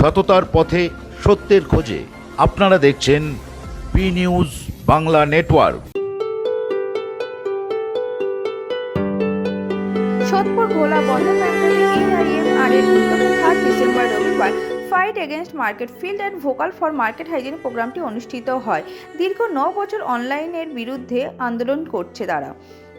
সততার পথে সত্যের খোঁজে। আপনারা দেখছেন B news Bangla network. Third December fight against market field and vocal for market hygiene প্রোগ্রামটি অনুষ্ঠিত হয়। দীর্ঘ ন বছর অনলাইনের বিরুদ্ধে আন্দোলন করছে তারা।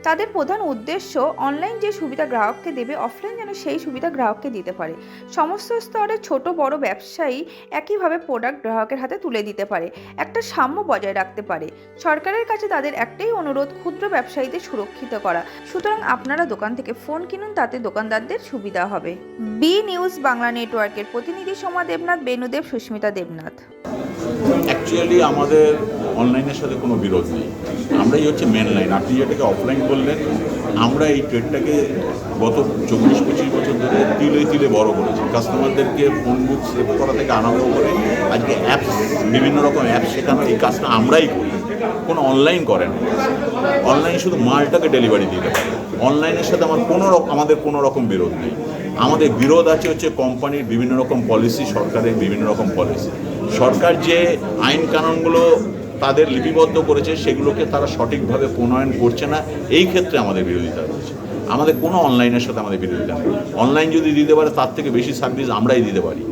তাদের প্রধান উদ্দেশ্য অনলাইন যে সুবিধা গ্রাহককে দেবে অফলাইন যেন সেই সুবিধা গ্রাহককে দিতে পারে। সমস্ত স্তরে ছোট, বড় ব্যবসায়ী একইভাবে প্রোডাক্ট গ্রাহকের হাতে তুলে দিতে পারে, একটা সাম্য বজায় রাখতে পারে। সরকারের কাছে তাদের একটাই অনুরোধ, ক্ষুদ্র ব্যবসায়ীদের সুরক্ষিত করা। সুতরাং আপনারা দোকান থেকে ফোন কিনুন, তাতে দোকানদারদের সুবিধা হবে। বি নিউজ বাংলা নেটওয়ার্কের প্রতিনিধি সোমা দেবনাথ বেনুদেব সুস্মিতা দেবনাথ। অ্যাকচুয়ালি আমাদের অনলাইনের সাথে কোনো বিরোধ নেই। আমরাই হচ্ছে মেন লাইন আপনি যেটাকে অফলাইন বললেন, আমরা এই ট্রেডটাকে গত চব্বিশ, পঁচিশ বছর ধরে তিলে তিলে বড় করেছি। কাস্টমারদেরকে ফোন বুক সেভ করা থেকে আরম্ভ করে আজকে অ্যাপস বিভিন্ন রকম অ্যাপ শেখানো, এই কাজটা আমরাই করি। কোনো অনলাইন করে না। অনলাইন শুধু মালটাকে ডেলিভারি দিতে পারে অনলাইনের সাথে আমার কোনো রকম আমাদের কোনো রকম বিরোধ নেই। আমাদের বিরোধ আছে হচ্ছে কোম্পানির বিভিন্ন রকম পলিসি সরকারের বিভিন্ন রকম পলিসি সরকার যে আইন কানুনগুলো তাদের লিপিবদ্ধ করেছে, সেগুলোকে তারা সঠিকভাবে প্রণয়ন করছে না, এই ক্ষেত্রে আমাদের বিরোধিতা রয়েছে। আমাদের কোনো অনলাইনের সাথে আমাদের বিরোধিতা নেই। অনলাইন যদি দিতে পারে, তার থেকে বেশি সার্ভিস আমরাই দিতে পারি।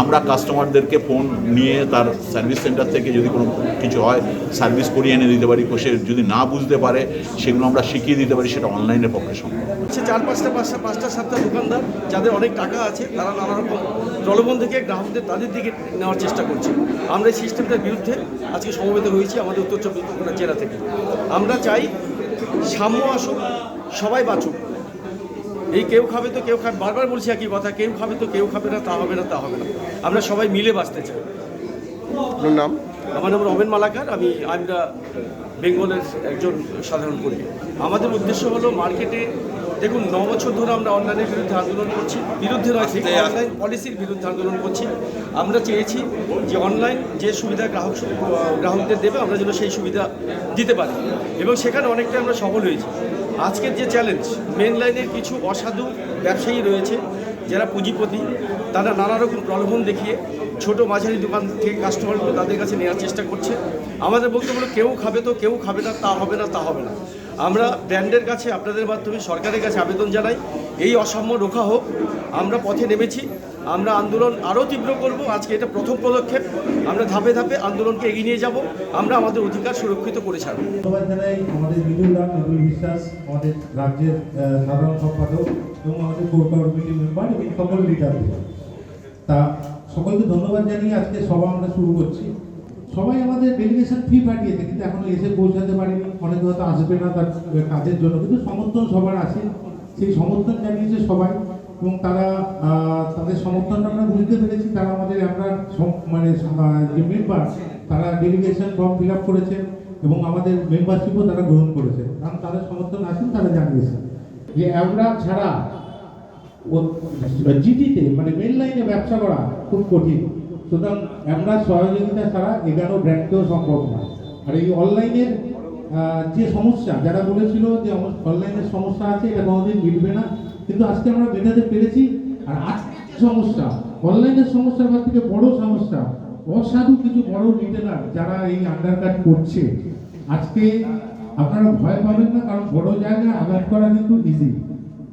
আমরা কাস্টমারদেরকে ফোন নিয়ে তার সার্ভিস সেন্টার থেকে যদি কোনো কিছু হয়, সার্ভিস করিয়ে এনে দিতে পারি সে যদি না বুঝতে পারে, সেগুলো আমরা শিখিয়ে দিতে পারি, সেটা অনলাইনের পক্ষে সম্ভব। হচ্ছে চার পাঁচটা পাঁচটা পাঁচটা, সাতটা দোকানদার, যাদের অনেক টাকা আছে, তারা নানা রকম প্রলোভন থেকে গ্রাহকদের তাদের দিকে নেওয়ার চেষ্টা করছি। আমরা এই সিস্টেমটার বিরুদ্ধে আজকে সমবেত হয়েছি আমাদের উত্তর চব্বিশ পরগনা জেলা থেকে। আমরা চাই সাম্য আসুক, সবাই বাঁচুক। এই কেউ খাবে তো কেউ খাবে, বারবার বলছি একই কথা, কেউ খাবে তো কেউ খাবে না, তা হবে না, তা হবে না। আমরা সবাই মিলে বাঁচতে চাই। নাম? আমার নাম রবেন মালাকার আমি আমরা বেঙ্গলের একজন সাধারণ কর্মী। আমাদের উদ্দেশ্য হলো মার্কেটে দেখুন ন বছর ধরে আমরা অনলাইনের বিরুদ্ধে আন্দোলন করছি বিরুদ্ধে নয় ঠিক অনলাইন পলিসির বিরুদ্ধে আন্দোলন করছি। আমরা চেয়েছি যে অনলাইন যে সুবিধা গ্রাহক গ্রাহকদের দেবে আমরা যেন সেই সুবিধা দিতে পারি। এবং সেখানে অনেকটা আমরা সফল হয়েছি। আজকের যে চ্যালেঞ্জ মেন লাইনের কিছু অসাধু ব্যবসায়ী রয়েছে যারা পুঁজিপতি তারা নানা রকম প্রলোভন দেখিয়ে ছোট মাঝারি দোকান থেকে কাস্টমারগুলো তাদের কাছে নেওয়ার চেষ্টা করছে। আমাদের বক্তব্য হলো কেউ খাবে তো কেউ খাবে না, তা হবে না, তা হবে না। আমরা ব্র্যান্ডের কাছে আপনাদের মাধ্যমে সরকারের কাছে আবেদন জানাই, এই অসাম্য রোখা হোক, আমরা পথে নেমেছি। আমরা আন্দোলন আরও তীব্র করব, আজকে এটা প্রথম পদক্ষেপ। আমরা ধাপে ধাপে আন্দোলনকে এগিয়ে নিয়ে যাব, আমরা আমাদের অধিকার সুরক্ষিত করে ছাড়ব। আমাদের বিশ্বাস, আমাদের রাজ্যের সাধারণ সম্পাদক এবং আমাদের কোর কমিটি মেম্বার এবং সকল লিডারদের তা সকলকে ধন্যবাদ জানিয়ে আজকে সভা আমরা শুরু করছি। সবাই আমাদের ডেলিগেশন ফি পাঠিয়েছে, কিন্তু এখনও এসে পৌঁছাতে পারেনি। অনেকে হয়তো আসবে না তার কাজের জন্য, কিন্তু সমর্থন সবার আছে। সেই সমর্থন জানিয়েছে সবাই, এবং তারা তাদের সমর্থনটা আমরা বুঝতে পেরেছি। তারা আমাদের আমরা মানে যে মেম্বার তারা ডেলিগেশন ফর্ম ফিল আপ করেছেন এবং আমাদের মেম্বারশিপও তারা গ্রহণ করেছে। কারণ তাদের সমর্থন আছেন তারা জানিয়েছেন যে আমরা ছাড়া জিটিতে মানে মেন লাইনে ব্যবসা করা খুব কঠিন। সুতরাং আমরা সহযোগিতা ছাড়া এগারো ব্র্যান্ডকেও সম্ভব না আর এই অনলাইনের যে সমস্যা, যারা বলেছিল যে অনলাইনের সমস্যা আছে, এটা কোনোদিন মিটবে না। কিন্তু আজকে আমরা মেটাতে পেরেছি। আর আজকে যে সমস্যা, অনলাইনের সমস্যার মধ্যে থেকে বড় সমস্যা, অসাধু কিছু বড় রিটেলার যারা এই আন্ডারকাট করছে। আজকে আপনারা ভয় পাবেন না, কারণ বড় জায়গায় আঘাত করা কিন্তু ইজি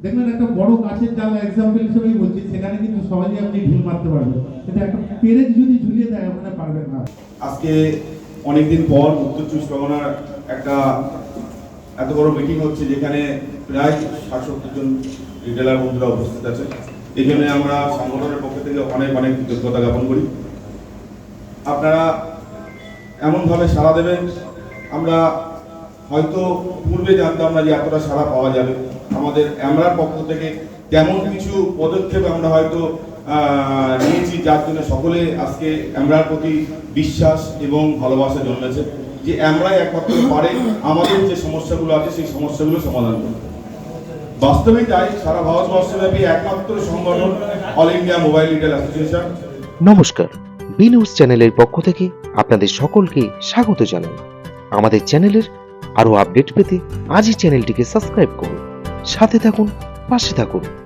দেখবেন একটা বড় কাছের জায়গা এক্সাম্পল হিসেবেই বলছি, সেখানে কিন্তু সহজেই আপনি ঢিল মারতে পারবেন। কিন্তু একটা পেরেক যদি ঝুলিয়ে দেয় ওখানে পারবেন না। আজকে অনেকদিন পর উত্তর চব্বিশ পরগনার একটা এত বড় মিটিং হচ্ছে, যেখানে প্রায় ষাট সত্তর জন রিটেলার বন্ধুরা উপস্থিত আছে। এই জন্য আমরা সংগঠনের পক্ষ থেকে অনেক অনেক কৃতজ্ঞতা জ্ঞাপন করি। আপনারা এমনভাবে সাড়া দেবেন, আমরা হয়তো পূর্বে জানতাম না যে এতটা সাড়া পাওয়া যাবে। আমাদের আমরার পক্ষ থেকে তেমন কিছু পদক্ষেপ আমরা হয়তো নিয়েছি, যার জন্য সকলে আজকে আমরার প্রতি বিশ্বাস এবং ভালোবাসা জন্মেছে। যে আমরাই একমাত্র পারে আমাদের যে সমস্যাগুলো আছে, সেই সমস্যাগুলো সমাধান করতে। বাস্তবে তাই সারা ভারতবর্ষব্যাপী একমাত্র সংগঠন all India mobile retail association নমস্কার। বি নিউজ চ্যানেলের পক্ষ থেকে আপনাদের সকলকে স্বাগত জানাই। আমাদের চ্যানেলের আরও আপডেট পেতে আজই চ্যানেলটিকে সাবস্ক্রাইব করুন। সাথে থাকুন পাশে থাকুন।